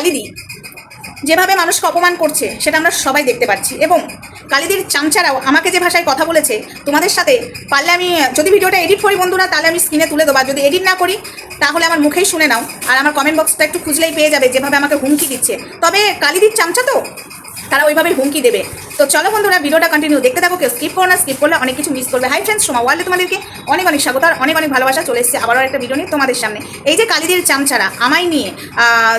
কালিদি। যেভাবে মানুষকে অপমান করছে, সেটা আমরা সবাই দেখতে পাচ্ছি। এবং কালিদির চামচারাও আমাকে যে ভাষায় কথা বলেছে, তোমাদের সাথে, পারলে আমি, যদি ভিডিওটা এডিট করি বন্ধুরা, তাহলে আমি স্ক্রিনে তুলে দেবো। যদি এডিট না করি, তাহলে আমার মুখেই শুনে নাও। আর আমার কমেন্ট বক্সটা একটু খুঁজলেই পেয়ে যাবে, যেভাবে আমাকে হুমকি দিচ্ছে। তবে কালিদির চামচা তো? তারা ওইভাবে হুমকি দেবে। তো চলো বন্ধুরা, ভিডিওটা কন্টিনিউ দেখতে থাকো, কেউ স্কিপ করো না স্কিপ করলে অনেক কিছু মিস করবে। হাই ফ্রেন্ডস সোমা ওয়ার্ল্ডে তোমাদেরকে অনেক অনেক স্বাগত আর অনেক অনেক ভালোবাসা চলে এসেছে। আবারও একটা ভিডিও নিয়ে তোমাদের সামনে। এই যে কালিদির চামচারা, আমায় নিয়ে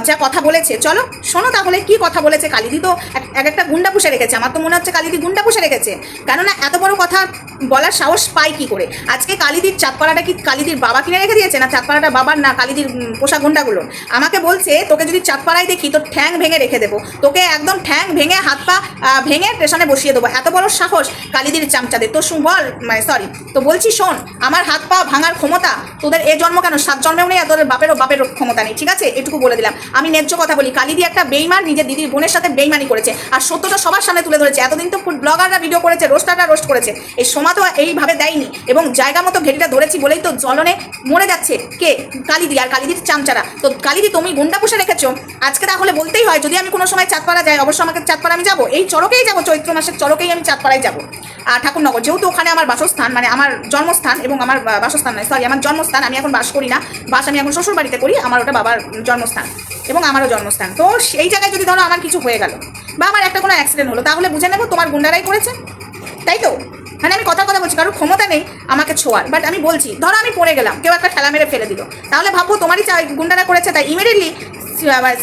যা কথা বলেছে, চলো শোনো তাহলে কি কথা বলেছে কালিদি তো এক- এক একটা গুন্ডা পুষে রেখেছে। আমার তো মনে হচ্ছে কালিদি গুন্ডা পুষে রেখেছে। কেননা এত বড় কথা বলার সাহস পাই কি করে? আজকে কালিদির চাঁদপাড়াটা কি কালিদির বাবা কিনে রেখে দিয়েছে না চাঁদপাড়াটা বাবার না কালিদির পোষা গুন্ডাগুলো আমাকে বলছে, তোকে যদি চাঁদপাড়ায় দেখি তোর ঠ্যাং ভেঙে রেখে দেবো। তোকে একদম ঠ্যাং ভেঙে হাত পা ভেঙে স্টেশনে বসিয়ে দেবো। এত বড় সাহস কালিদির চামচাদের তো শুন বল মানে সরি তো বলছি শোন, আমার হাত পা ভাঙার ক্ষমতা, তোদের এ জন্ম কেন? সাত জন্মেও নেই আর তোদের বাপেরও বাপেরও ক্ষমতা নেই, ঠিক আছে? এটুকু বলে দিলাম। আমি ন্যায্য কথা বলি। কালিদি একটা বেইমান, নিজের দিদির বোনের সাথে বেইমানি করেছে। আর সত্যটা সবার সামনে তুলে ধরেছে। এতদিন তো ফুড ব্লগাররা ভিডিও করেছে রোস্টাররা রোস্ট করেছে। এই সমা তো এইভাবে দেয়নি। এবং জায়গা মতো ঘেটিটা ধরেছি বলেই তো জলনে মরে যাচ্ছে কে? কালিদি আর কালিদির চামচারা। তো কালিদি, তুমি গুন্ডা পুষে রেখেছো। আজকে তাহলে বলতেই হয়, যদি আমি কোনো সময় চাঁদপাড়া যাই অবশ্যই আমাকে চাঁদপাড়া আমি যাব। এই চড়কেই যাব, চৈত্র মাসের চড়কেই আমি চাঁদপাড়ায় যাব। আর ঠাকুরনগর, যেহেতু ওখানে আমার বাসস্থান মানে আমার জন্মস্থান এবং আমার বাসস্থান নয় সরি আমার জন্মস্থান, আমি এখন বাস করি না। বাস আমি এখন শ্বশুর বাড়িতে করি, আমার ওটা বাবার জন্মস্থান এবং আমারও জন্মস্থান। তো সেই জায়গায় যদি ধরো আমার কিছু হয়ে গেল বা আমার একটা কোনো অ্যাক্সিডেন্ট হলো, তাহলে বুঝে নেব তোমার গুন্ডারাই করেছে। তাই তো? মানে আমি কথা কথা বলছি, কারোর ক্ষমতা নেই আমাকে ছোঁয়ার। বাট আমি বলছি, ধরো আমি পড়ে গেলাম, কেউ একটা ঠেলা মেরে ফেলে দিল। তাহলে ভাববো তোমারই গুন্ডারা করেছে, তাই ইমিডিয়েটলি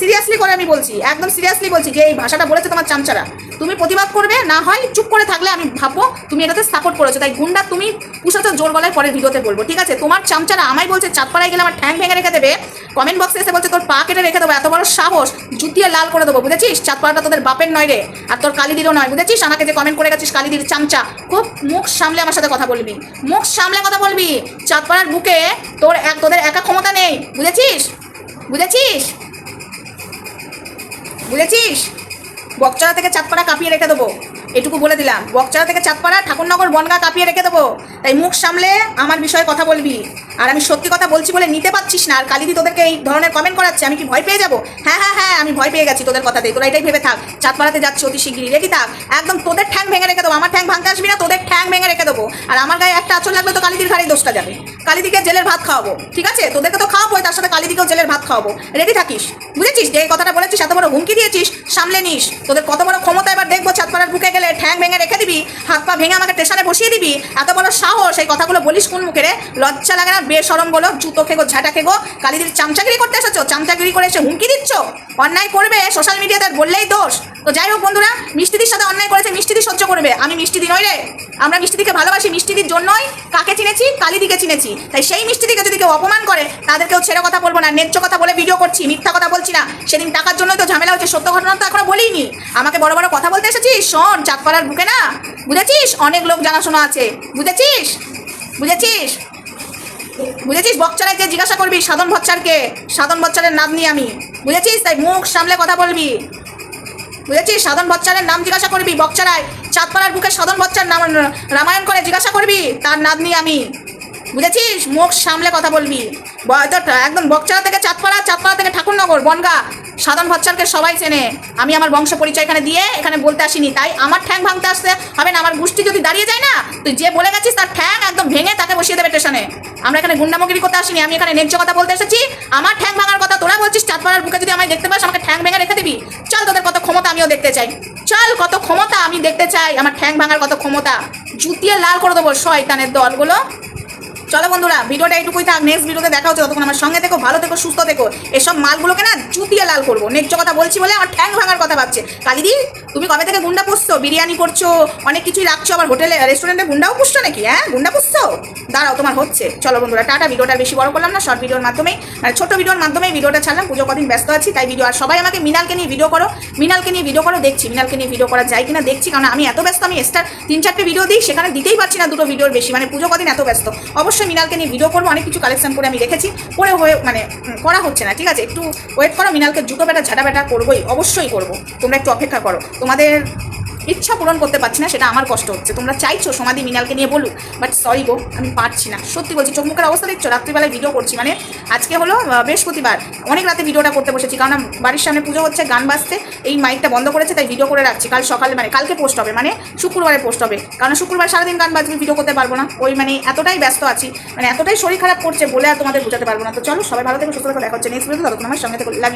সিরিয়াসলি করে আমি বলছি, একদম সিরিয়াসলি বলছি যে এই ভাষাটা বলেছে তোমার চামচারা। তুমি প্রতিবাদ করবে, না হয় চুপ করে থাকলে আমি ভাববো তুমি এটাতে সাপোর্ট করেছ। তাই গুন্ডা, তুমি পুষেছো জোর গলায় পরের ভিডিওতে বলব, ঠিক আছে? তোমার চামচারা আমায় বলছে, চাঁদপাড়ায় গেলে আমার ঠ্যাং ভেঙে রেখে দেবে। কমেন্ট বক্সে এসে বলছে, তোর পা কেটে রেখে দেবো, এত বড় সাহস। জুতিয়ে লাল করে দেবো, বুঝেছিস? চাঁদপাড়াটা তোদের বাপের নয় রে, আর তোর কালিদিরও নয়, বুঝেছিস? আমাকে যে কমেন্ট করে গেছিস, কালিদির চামচা, খুব মুখ সামলে আমার সাথে কথা বলবি। মুখ সামলে কথা বলবি। চাঁদপাড়ার বুকে তোর এক তোদের একা ক্ষমতা নেই, বুঝেছিস? বুঝেছিস? বুঝেছিস বকচড়া থেকে চাঁদপাড়া কাঁপিয়ে রেখে দেবো। এটুকু বলে দিলাম। বকচারা থেকে চাঁদপাড়া, ঠাকুরনগর বনগা কাঁপিয়ে রেখে দেবো। তাই মুখ সামলে আমার বিষয়ে কথা বলবি। আর আমি সত্যি কথা বলছি বলে নিতে পারছিস না। আর কালিদি তোদেরকে এই ধরনের কমেন্ট করাচ্ছে, আমি কি ভয় পেয়ে যাব? হ্যাঁ হ্যাঁ হ্যাঁ আমি ভয় পেয়ে গেছি তোদের কথাতেই। তোরা এটাই ভেবে থাক। চাঁদপাড়াতে যাচ্ছি অতি শিগগিরই। রেডি থাক? একদম তোদের ঠ্যাং ভেঙে রেখে দেবো। আমার ঠ্যাং ভাঙতে আসবি না, তোদের ঠ্যাং ভেঙে রেখে দেবো। আর আমার গায়ে একটা আচর লাগবে তো কালিদির ঘাড়ে দোষটা যাবে। কালিদিকে জেলের ভাত খাওয়াবো। ঠিক আছে? তোদেরকে তো খাওয়াবো তার সাথে কালিদিকেও জেলের ভাত খাওয়াবো। রেডি থাকিস? বুঝেছিস? যে কথাটা বলেছিস, এত বড় হুমকি দিয়েছিস, সামলে নিস। তোদের কত বড় ক্ষমতা এবার দেখব চাঁদপাড়ার বুকে গেলে ঠ্যাং ভেঙে রেখে দিবি, হাত পা ভেঙে আমাকে স্টেশনে বসিয়ে দিবি, এত বড় সাহস, এই কথাগুলো বলিস কোন মুখে রে? লজ্জা লাগে না বেসরম বলো, জুতো খেগো, ঝাঁটা খেগো, কালিদির চামচাগিরি করতে এসেছ, চামচাগিরি করে এসে হুমকি দিচ্ছ? অন্যায় করবে সোশ্যাল মিডিয়াতে বললেই দোষ। তো যাই হোক বন্ধুরা, মিষ্টিদির সাথে অন্যায় করেছে, মিষ্টিদি সহ্য করবে। আমি মিষ্টিদি নই রে। আমরা মিষ্টিদিকে ভালোবাসি, মিষ্টিদির জন্যই কাকে চিনেছি? কালিদিকে চিনেছি। তাই সেই মিষ্টিদিকে যদি কেউ অপমান করে, তাদেরকেও ছেড়ে কথা বলব না, ন্যায্য কথা বলে ভিডিও করছি, মিথ্যা কথা বলছি না। সেদিন টাকার জন্যই তো ঝামেলা হচ্ছে সত্য ঘটনা তো এখনও বলিনি। আমাকে বড় বড় কথা বলতে এসেছিস? শোন, চাঁদপাড়ার বুকে না? বুঝেছিস? অনেক লোক জানাশোনা আছে। বুঝেছিস? বুঝেছিস? বুঝেছিস? বক্সারে যে জিজ্ঞাসা করবি, সাধন ভচ্চারকে? সাধন ভচ্চারের নাম নিয়ে আমি। বুঝেছিস? তাই মুখ সামলে কথা বলবি। বুঝেছিস? সাধন ভচ্চারের নাম জিজ্ঞাসা করবি বক্সারায় চাঁদপাড়ার বুকে সাধন ভচ্চার নাম রামায়ণ করে জিজ্ঞাসা করবি, তার নাম নিয়ে আমি। বুঝেছিস? মুখ সামলে কথা বলবি। একদম বকচারা থেকে চাঁদপাড়া চাঁদপাড়া থেকে ঠাকুরনগর, বনগা। সাধন ভচ্চারকে সবাই চেনে। আমি আমার বংশ পরিচয় এখানে দিয়ে এখানে বলতে আসিনি। তাই আমার ঠ্যাং ভাঙতে আসতে হবে না। আমার গোষ্ঠী যদি দাঁড়িয়ে যায় না, তুই যে বলে গেছিস তার ঠ্যাং একদম ভেঙে তাকে বসিয়ে দেবে স্টেশনে। আমরা এখানে গুন্ডামগিরি করতে আসিনি। আমি এখানে ন্যায্য কথা বলতে এসেছি। আমার ঠ্যাং ভাঙার কথা তোরা বলছিস চাঁদপাড়ার বুকে যদি আমায় দেখতে পাস, আমাকে ঠ্যাং ভেঙে রেখে দিবি? চল তোদের কত ক্ষমতা আমিও দেখতে চাই। চল কত ক্ষমতা আমি দেখতে চাই। আমার ঠ্যাং ভাঙার কত ক্ষমতা? জুতিয়ে লাল করে দেবো শয়তানের দলগুলো। চলো বন্ধুরা, ভিডিওটা এইটুকুই থাক নেক্সট ভিডিওতে দেখা হচ্ছে, ততক্ষণ আমার সঙ্গে থেকো, ভালো থেকো, সুস্থ থেকো। এসব মালগুলোকে না জুতিয়ে লাল করব। ন্যায্য কথা বলছি বলে আমার ঠ্যাং ভাঙার কথা ভাবছে। কালিদি, তুমি কবে থেকে গুন্ডা পুষছো? বিরিয়ানি করছ, অনেক কিছুই রাখছো, আবার হোটেলে রেস্টুরেন্টে গুন্ডাও পুষছো নাকি হ্যাঁ? গুন্ডা পুষছো? দাঁড়াও, তোমার হচ্ছে। চলো বন্ধুরা, টাটা, ভিডিওটা বেশি বড় করলাম না শর্ট ভিডিওর মাধ্যমেই মানে ছোট ভিডিওর মাধ্যমেই ভিডিওটা ছাড়লাম, পুজো কদিন ব্যস্ত আছি, তাই ভিডিও আর সবাই আমাকে মিনালকে নিয়ে ভিডিও করো, মিনালকে নিয়ে ভিডিও করো, দেখছি মিনালকে নিয়ে ভিডিও করা যায় কিনা, দেখছি, কারণ আমি এত ব্যস্ত, আমি এক্সট্রা তিন চারটে ভিডিও দিই, সেখানে দিতেই পারছি না দুটো ভিডিওর বেশি মানে পুজো কদিন এত ব্যস্ত। অবশ্যই মিনালকে নিয়ে ভিডিও করব। অনেক কিছু কালেকশন করে আমি রেখেছি। করে হয়ে মানে করা হচ্ছে না, ঠিক আছে? একটু ওয়েট করো, মিনালকে জুতো বেটা ঝাঁটা বেটা করবোই, অবশ্যই করব। তোমরা একটু অপেক্ষা করো। তোমাদের ইচ্ছা পূরণ করতে পারছি না, সেটা আমার কষ্ট হচ্ছে। তোমরা চাইছো সমাধি মিনালকে নিয়ে বলুক বাট সরি গো, আমি পারছি না। সত্যি বলছি, চোখ মুখের অবস্থা দেখছ? রাত্রিবেলায় ভিডিও করছি মানে আজকে হলো বৃহস্পতিবার। অনেক রাতে ভিডিওটা করতে বসেছি, কারণ বাড়ির সামনে পুজো হচ্ছে, গান বাজছে, এই মাইকটা বন্ধ করেছে, তাই ভিডিও করে রাখছি। কাল সকালে মানে কালকে পোস্ট হবে মানে শুক্রবারে পোস্ট হবে। কারণ শুক্রবার সারাদিন গান বাজবে ভিডিও করতে পারব না। ওই মানে এতটাই ব্যস্ত আছি মানে এতটাই শরীর খারাপ করছে বলে আর তোমাদের বোঝাতে পারব না। তো চলো, সবাই ভালো থেকে, সুস্থ দেখা হচ্ছে নেক্সট ভিডিও ততক্ষণ আমার সঙ্গে থেকে লাভ